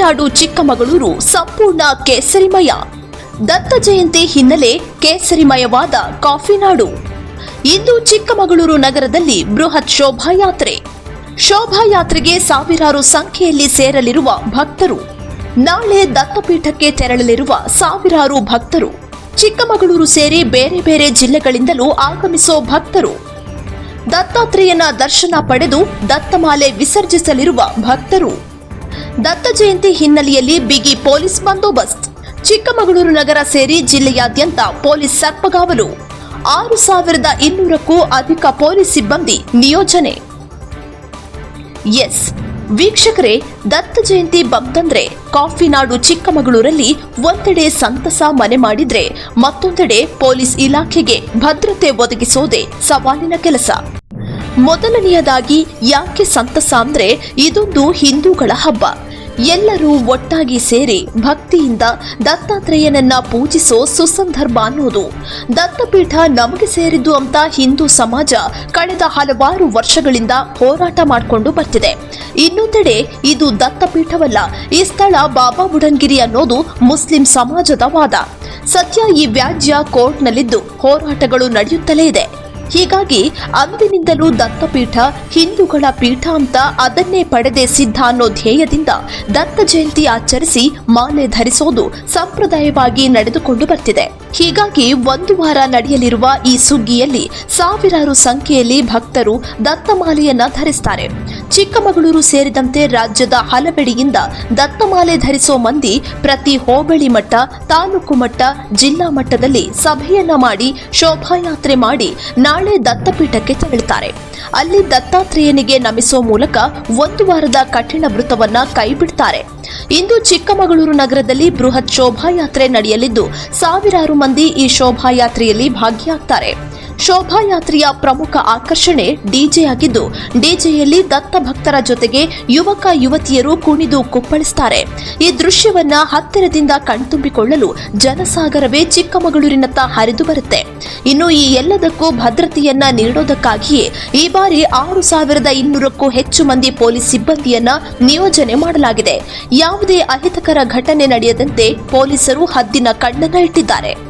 ಕಾಫಿನಾಡು ಚಿಕ್ಕಮಗಳೂರು ಸಂಪೂರ್ಣ ಕೇಸರಿಮಯ. ದತ್ತ ಜಯಂತಿ ಹಿನ್ನೆಲೆ ಕೇಸರಿಮಯವಾದ ಕಾಫಿನಾಡು. ಇಂದು ಚಿಕ್ಕಮಗಳೂರು ನಗರದಲ್ಲಿ ಬೃಹತ್ ಶೋಭಾಯಾತ್ರೆ. ಶೋಭಾಯಾತ್ರೆಗೆ ಸಾವಿರಾರು ಸಂಖ್ಯೆಯಲ್ಲಿ ಸೇರಲಿರುವ ಭಕ್ತರು. ನಾಳೆ ದತ್ತಪೀಠಕ್ಕೆ ತೆರಳಲಿರುವ ಸಾವಿರಾರು ಭಕ್ತರು. ಚಿಕ್ಕಮಗಳೂರು ಸೇರಿ ಬೇರೆ ಬೇರೆ ಜಿಲ್ಲೆಗಳಿಂದಲೂ ಆಗಮಿಸೋ ಭಕ್ತರು. ದತ್ತಾತ್ರೇಯನ ದರ್ಶನ ಪಡೆದು ದತ್ತಮಾಲೆ ವಿಸರ್ಜಿಸಲಿರುವ ಭಕ್ತರು. ದತ್ತ ಜಯಂತಿ ಹಿನ್ನೆಲೆಯಲ್ಲಿ ಬಿಗಿ ಪೊಲೀಸ್ ಬಂದೋಬಸ್ತ್. ಚಿಕ್ಕಮಗಳೂರು ನಗರ ಸೇರಿ ಜಿಲ್ಲೆಯಾದ್ಯಂತ ಪೊಲೀಸ್ ಸರ್ಪಗಾವಲು. ಆರು ಸಾವಿರದ ಇನ್ನೂರಕ್ಕೂ ಅಧಿಕ ಪೊಲೀಸ್ ಸಿಬ್ಬಂದಿ ನಿಯೋಜನೆ. ಎಸ್. ವೀಕ್ಷಕರೇ, ದತ್ತ ಜಯಂತಿ ಬಂತಂದ್ರೆ ಕಾಫಿನಾಡು ಚಿಕ್ಕಮಗಳೂರಲ್ಲಿ ಒಂದೆಡೆ ಸಂತಸ ಮನೆ ಮಾಡಿದ್ರೆ ಮತ್ತೊಂದೆಡೆ ಪೊಲೀಸ್ ಇಲಾಖೆಗೆ ಭದ್ರತೆ ಒದಗಿಸೋದೇ ಸವಾಲಿನ ಕೆಲಸ. ಮೊದಲನೆಯದಾಗಿ ಯಾಕೆ ಸಂತಸ ಅಂದ್ರೆ ಇದೊಂದು ಹಿಂದೂಗಳ ಹಬ್ಬ. ಎಲ್ಲರೂ ಒಟ್ಟಾಗಿ ಸೇರಿ ಭಕ್ತಿಯಿಂದ ದತ್ತಾತ್ರೇಯನನ್ನ ಪೂಜಿಸೋ ಸುಸಂದರ್ಭ ಅನ್ನೋದು. ದತ್ತಪೀಠ ನಮಗೆ ಸೇರಿದ್ದು ಅಂತ ಹಿಂದೂ ಸಮಾಜ ಕಳೆದ ಹಲವಾರು ವರ್ಷಗಳಿಂದ ಹೋರಾಟ ಮಾಡಿಕೊಂಡು ಬರ್ತಿದೆ. ಇನ್ನೊಂದೆಡೆ ಇದು ದತ್ತಪೀಠವಲ್ಲ, ಈ ಸ್ಥಳ ಬಾಬಾ ಬುಡನ್ಗಿರಿ ಅನ್ನೋದು ಮುಸ್ಲಿಂ ಸಮಾಜದ ವಾದ. ಸದ್ಯ ಈ ವ್ಯಾಜ್ಯ ಕೋರ್ಟ್ನಲ್ಲಿದ್ದು ಹೋರಾಟಗಳು ನಡೆಯುತ್ತಲೇ ಇದೆ. ಹೀಗಾಗಿ ಅಂದಿನಿಂದಲೂ ದತ್ತಪೀಠ ಹಿಂದೂಗಳ ಪೀಠ ಅಂತ ಅದನ್ನೇ ಪಡೆದೇ ಸಿದ್ಧ ಅನ್ನೋ ಧ್ಯೇಯದಿಂದ ದತ್ತ ಜಯಂತಿ ಆಚರಿಸಿ ಮಾಲೆ ಧರಿಸೋದು ಸಂಪ್ರದಾಯವಾಗಿ ನಡೆದುಕೊಂಡು ಬರ್ತಿದೆ. ಹೀಗಾಗಿ ಒಂದು ವಾರ ನಡೆಯಲಿರುವ ಈ ಸುಗ್ಗಿಯಲ್ಲಿ ಸಾವಿರಾರು ಸಂಖ್ಯೆಯಲ್ಲಿ ಭಕ್ತರು ದತ್ತಮಾಲೆಯನ್ನ ಧರಿಸ್ತಾರೆ. ಚಿಕ್ಕಮಗಳೂರು ಸೇರಿದಂತೆ ರಾಜ್ಯದ ಹಲವೆಡೆಯಿಂದ ದತ್ತಮಾಲೆ ಧರಿಸೋ ಮಂದಿ ಪ್ರತಿ ಹೋಬಳಿ ಮಟ್ಟ, ತಾಲೂಕು ಮಟ್ಟ, ಜಿಲ್ಲಾ ಮಟ್ಟದಲ್ಲಿ ಸಭೆಯನ್ನ ಮಾಡಿ ಶೋಭಾಯಾತ್ರೆ ಮಾಡಿ ನಾಳೆ ದತ್ತಪೀಠಕ್ಕೆ ತೆರಳುತ್ತಾರೆ. ಅಲ್ಲಿ ದತ್ತಾತ್ರೇಯನಿಗೆ ನಮಿಸುವ ಮೂಲಕ ಒಂದು ವಾರದ ಕಠಿಣ ವೃತ್ತವನ್ನ ಕೈಬಿಡ್ತಾರೆ. ಇಂದು ಚಿಕ್ಕಮಗಳೂರು ನಗರದಲ್ಲಿ ಬೃಹತ್ ಶೋಭಾಯಾತ್ರೆ ನಡೆಯಲಿದ್ದು, ಸಾವಿರಾರು ಮಂದಿ ಈ ಶೋಭಾಯಾತ್ರೆಯಲ್ಲಿ ಭಾಗಿಯಾಗ್ತಾರೆ. ಶೋಭಾಯಾತ್ರೆಯ ಪ್ರಮುಖ ಆಕರ್ಷಣೆ ಡಿಜೆ ಆಗಿದ್ದು, ಡಿಜೆಯಲ್ಲಿ ದತ್ತ ಭಕ್ತರ ಜೊತೆಗೆ ಯುವಕ, ಯುವತಿಯರು ಕುಣಿದು ಕುಪ್ಪಳಿಸುತ್ತಾರೆ ಈ ದೃಶ್ಯವನ್ನ ಹತ್ತಿರದಿಂದ ಕಣ್ತುಂಬಿಕೊಳ್ಳಲು ಜನಸಾಗರವೇ ಚಿಕ್ಕಮಗಳೂರಿನತ್ತ ಹರಿದು ಬರುತ್ತೆ. ಇನ್ನು ಈ ಎಲ್ಲದಕ್ಕೂ ಭದ್ರತೆಯನ್ನ ನೀಡೋದಕ್ಕಾಗಿಯೇ ಈ ಬಾರಿ ಆರು ಸಾವಿರದ ಇನ್ನೂರಕ್ಕೂ ಹೆಚ್ಚು ಮಂದಿ ಪೊಲೀಸ್ ಸಿಬ್ಬಂದಿಯನ್ನ ನಿಯೋಜನೆ ಮಾಡಲಾಗಿದೆ. ಯಾವುದೇ ಅಹಿತಕರ ಘಟನೆ ನಡೆಯದಂತೆ ಪೊಲೀಸರು ಹದ್ದಿನ ಕಣ್ಣನ್ನ ಇಟ್ಟಿದ್ದಾರೆ